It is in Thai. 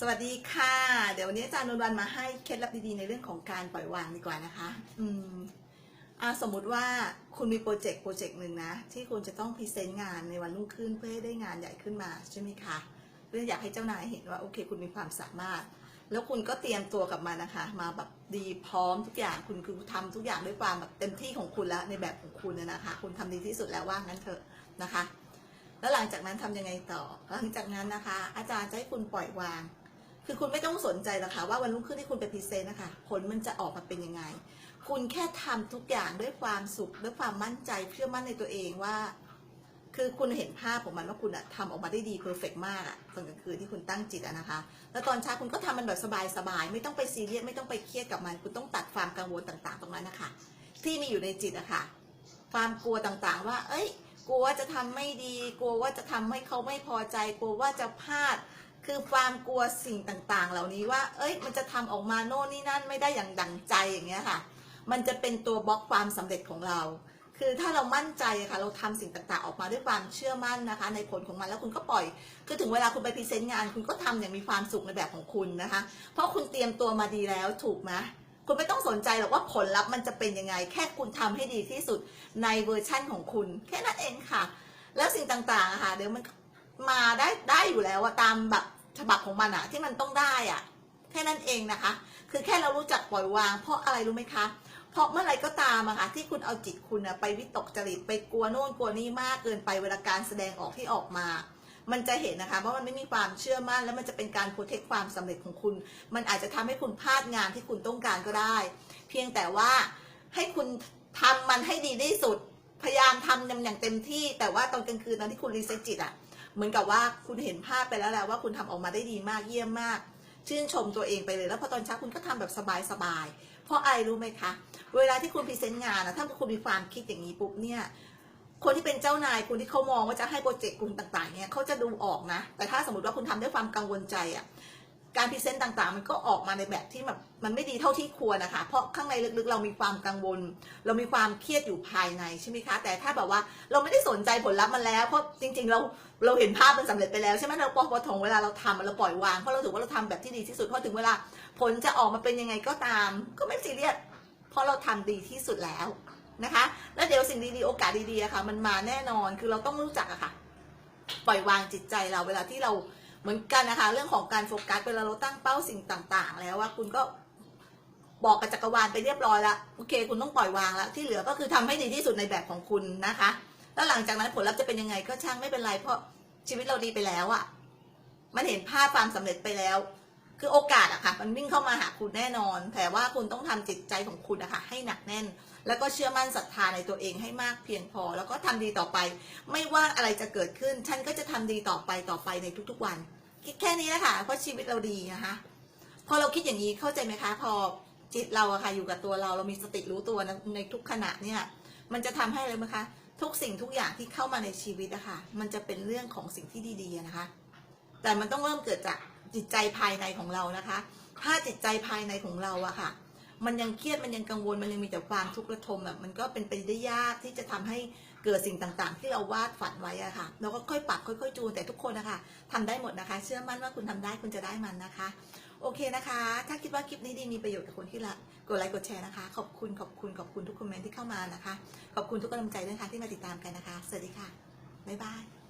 สวัสดีค่ะ เดี๋ยววันนี้อาจารย์นนท์วันมาให้เคล็ดลับดีๆในเรื่องของการปล่อยวางดีกว่านะคะ อืมอ่าสมมุติว่าคุณมีโปรเจกต์โปรเจกต์หนึ่งนะ ที่คุณจะต้องพรีเซนต์งานในวันรุ่งขึ้นเพื่อให้ได้งานใหญ่ขึ้นมาใช่ไหมคะเพื่ออยากให้เจ้านายเห็นว่าโอเค คุณมีความสามารถ แล้วคุณก็เตรียมตัวกับมันนะคะ มาแบบดีพร้อมทุกอย่างคุณคือทำทุกอย่างด้วยความแบบเต็มที่ของคุณแล้วในแบบของคุณนะคะ คุณทำดีที่สุดแล้วว่างั้นเถอะนะคะแล้วหลังจากนั้นทำยังไงต่อ หลังจากนั้นนะคะ อาจารย์จะให้คุณปล่อยวาง คือคุณไม่ต้องสนใจหรอกค่ะว่าวันรุ่งขึ้นที่คุณไปพรีเซนต์นะคะผลมันจะออกมาเป็นยังไง คุณแค่ทำทุกอย่างด้วยความสุขด้วยความมั่นใจเชื่อมั่นในตัวเองว่า คือคุณเห็นภาพของมันว่าคุณอะทำออกมาได้ดีเพอร์เฟกมากอะตอนกลางคืนที่คุณตั้งจิตอะนะคะ แล้วตอนเช้าคุณก็ทำมันแบบสบายๆไม่ต้องไปซีเรียสไม่ต้องไปเครียดกับมัน คุณต้องตัดความกังวลต่างๆ ตรงนั้นนะคะที่มีอยู่ในจิตอะค่ะ ความกลัวต่างๆ ว่า เอ้ย กลัวว่าจะทำไม่ดี กลัวว่าจะทำให้เขาไม่พอใจ กลัวว่าจะพลาด คือความกลัวสิ่งต่างๆ เหล่านี้ว่า เอ้ย มันจะทำออกมาโน่นนี่นั่นไม่ได้อย่างดังใจอย่างเงี้ยค่ะ มันจะเป็นตัวบล็อกความสำเร็จของเรา คือถ้าเรามั่นใจอะค่ะ เราทำสิ่งต่างๆ ออกมาด้วยความเชื่อมั่นนะคะ ในผลของมันแล้วคุณก็ปล่อย คือถึงเวลาคุณไปพรีเซนต์งาน คุณก็ทำอย่างมีความสุขในแบบของคุณนะคะ เพราะคุณเตรียมตัวมาดีแล้วถูกไหมคุณไม่ต้องสนใจหรอกว่าผลลัพธ์มันจะเป็นยังไง แค่คุณทำให้ดีที่สุดในเวอร์ชั่นของคุณ แค่นั้นเองค่ะ แล้วสิ่งต่างๆอะค่ะเดี๋ยวมัน มาได้ได้อยู่แล้วอะตามแบบฉบับของมันอะที่มันต้องได้อะแค่นั้นเองนะคะ คือแค่เรารู้จักปล่อยวาง เพราะอะไรรู้ไหมคะเพราะเมื่อไรก็ตามอะค่ะที่คุณเอาจิตคุณอะไปวิตกจริตไปกลัวโน่นกลัวนี่มากเกินไปเวลาการแสดงออกที่ออกมา มันจะเห็นนะคะว่ามันไม่มีความเชื่อมั่น แล้วมันจะเป็นการโปรเทคความสำเร็จของคุณ มันอาจจะทำให้คุณพลาดงานที่คุณต้องการก็ได้ เพียงแต่ว่าให้คุณทำมันให้ดีที่สุด พยายามทำอย่างเต็มที่ แต่ว่าตอนกลางคืนตอนที่คุณรีเซ็ตจิตอะ เหมือนกับว่าคุณเห็นภาพไปแล้วแหละว่าคุณทำออกมาได้ดีมากเยี่ยมมาก ชื่นชมตัวเองไปเลย แล้วพอตอนเช้าคุณก็ทำแบบสบายๆเพราะไอรู้ไหมคะ เวลาที่คุณพรีเซนต์งานนะถ้าคุณมีความคิดอย่างนี้ปุ๊บเนี่ยคนที่เป็นเจ้านายคุณที่เขามองว่าจะให้โปรเจกต์คุณต่างๆเนี่ยเขาจะดูออกนะ แต่ถ้าสมมติว่าคุณทำด้วยความกังวลใจอะ การพรีเซนต์ต่างๆ มันก็ออกมาในแบบที่แบบมันไม่ดีเท่าที่ควรนะคะ เพราะข้างในลึกๆ เรามีความกังวล เรามีความเครียดอยู่ภายในใช่ไหมคะ แต่ถ้าแบบว่าเราไม่ได้สนใจผลลัพธ์มันแล้ว เพราะจริงๆ เราเราเห็นภาพมันสำเร็จไปแล้วใช่ไหมเราพอพอถึงเวลาเราทำเราปล่อยวางเพราะเราถือว่าเราทำแบบที่ดีที่สุดเพราะถึงเวลาผลจะออกมาเป็นยังไงก็ตาม ก็ไม่ซีเรียสเพราะเราทำดีที่สุดแล้วนะคะ แล้วเดี๋ยวสิ่งดีๆโอกาสดีๆะค่ะ มันมาแน่นอนคือเราต้องรู้จักอะค่ะ ปล่อยวางจิตใจเราเวลาที่เรา เหมือนกันนะคะ เรื่องของการโฟกัสเวลาเราตั้งเป้าสิ่งต่าง ๆ แล้วว่าคุณก็บอกกับจักรวาลไปเรียบร้อยแล้วโอเค คุณต้องปล่อยวางแล้ว ที่เหลือก็คือทำให้ดีที่สุดในแบบของคุณนะคะ แล้วหลังจากนั้นผลลัพธ์จะเป็นยังไงก็ช่างไม่เป็นไรเพราะชีวิตเราดีไปแล้วอะมันเห็นภาพความสำเร็จไปแล้ว คือโอกาสอะค่ะ มันวิ่งเข้ามาหาคุณแน่นอน แต่ว่าคุณต้องทำจิตใจของคุณนะค่ะให้หนักแน่น แล้วก็เชื่อมั่นศรัทธาในตัวเองให้มากเพียงพอ แล้วก็ทำดีต่อไป ไม่ว่าอะไรจะเกิดขึ้น ฉันก็จะทำดีต่อไปต่อไปในทุกๆวัน คิดแค่นี้นะคะ เพราะชีวิตเราดีนะคะ พอเราคิดอย่างนี้เข้าใจไหมคะ พอจิตเราอะค่ะอยู่กับตัวเรา เรามีสติรู้ตัวในทุกขณะเนี่ย มันจะทำให้เลยไหมคะ ทุกสิ่งทุกอย่างที่เข้ามาในชีวิตอะค่ะ มันจะเป็นเรื่องของสิ่งที่ดีๆนะคะ แต่มันต้องเริ่มเกิดจาก จิตใจภายในของเรานะคะ ถ้าจิตใจภายในของเราอะค่ะ มันยังเครียดมันยังกังวลมันยังมีแต่ความทุกข์ระทมแบบมันก็เป็นไปได้ยากที่จะทำให้เกิดสิ่งต่างๆ ที่เราวาดฝันไว้อะค่ะ เราก็ค่อยปรับค่อยๆจูนแต่ทุกคนนะคะทำได้หมดนะคะ เชื่อมั่นว่าคุณทำได้คุณจะได้มันนะคะ โอเคนะคะ ถ้าคิดว่าคลิปนี้ดีมีประโยชน์กับคนที่ละกดไลค์กดแชร์นะคะ ขอบคุณขอบคุณขอบคุณทุกคอมเมนต์ที่เข้ามานะคะ ขอบคุณทุกกำลังใจด้วยค่ะที่มาติดตามกันนะคะ สวัสดีค่ะบ๊ายบาย